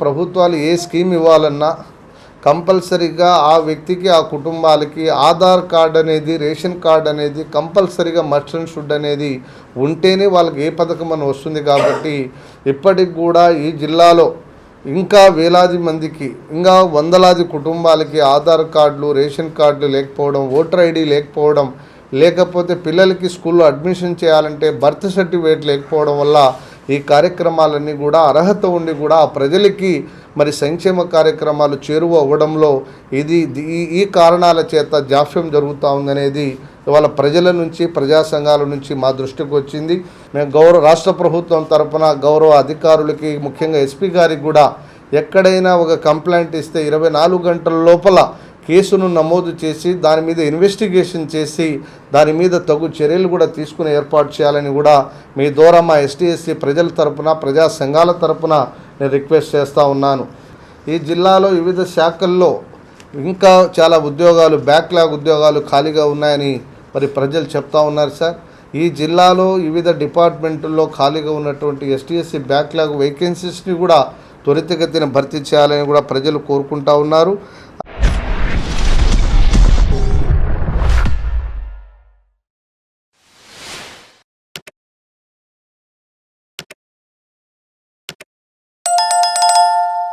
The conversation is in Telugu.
ప్రభుత్వాలు ఏ స్కీమ్ ఇవ్వాలన్నా కంపల్సరీగా ఆ వ్యక్తికి ఆ కుటుంబాలకి ఆధార్ కార్డ్ అనేది రేషన్ కార్డ్ అనేది కంపల్సరీగా మర్చెంట్ షుడ్ అనేది ఉంటేనే వాళ్ళకి ఏ పథకం అని వస్తుంది కాబట్టి ఇప్పటికి కూడా ఈ జిల్లాలో ఇంకా వేలాది మందికి ఇంకా వందలాది కుటుంబాలకి ఆధార్ కార్డులు రేషన్ కార్డులు లేకపోవడం ఓటర్ ఐడి లేకపోవడం లేకపోతే పిల్లలకి స్కూల్లో అడ్మిషన్ చేయాలంటే బర్త్ సర్టిఫికేట్ లేకపోవడం వల్ల ఈ కార్యక్రమాలన్నీ కూడా అర్హత ఉండి కూడా ఆ ప్రజలకి మరి సంక్షేమ కార్యక్రమాలు చేరువ అవ్వడంలో ఇది ఈ- కారణాల చేత జాప్యం జరుగుతూ ఉందనేది ఇవాళ ప్రజల నుంచి ప్రజా సంఘాల నుంచి మా దృష్టికి వచ్చింది. మేము గౌరవ రాష్ట్ర ప్రభుత్వం తరపున గౌరవ అధికారులకి ముఖ్యంగా ఎస్పీ గారికి కూడా ఎక్కడైనా ఒక కంప్లైంట్ ఇస్తే ఇరవై నాలుగు గంటల లోపల కేసును నమోదు చేసి దాని మీద ఇన్వెస్టిగేషన్ చేసి దాని మీద తగు చర్యలు కూడా తీసుకుని ఏర్పాటు చేయాలని కూడా మీ ద్వారా మా ఎస్టీఎస్సీ ప్రజల తరపున ప్రజా సంఘాల తరపున నేను రిక్వెస్ట్ చేస్తూ ఉన్నాను. ఈ జిల్లాలో వివిధ శాఖల్లో ఇంకా చాలా ఉద్యోగాలు బ్యాక్లాగ్ ఉద్యోగాలు ఖాళీగా ఉన్నాయని మరి ప్రజలు చెప్తా ఉన్నారు సార్. ఈ జిల్లాలో వివిధ డిపార్ట్మెంటుల్లో ఖాళీగా ఉన్నటువంటి ఎస్టీఎస్సీ బ్యాక్లాగ్ వేకెన్సీస్ని కూడా త్వరితగతిన భర్తీ చేయాలని కూడా ప్రజలు కోరుకుంటా ఉన్నారు.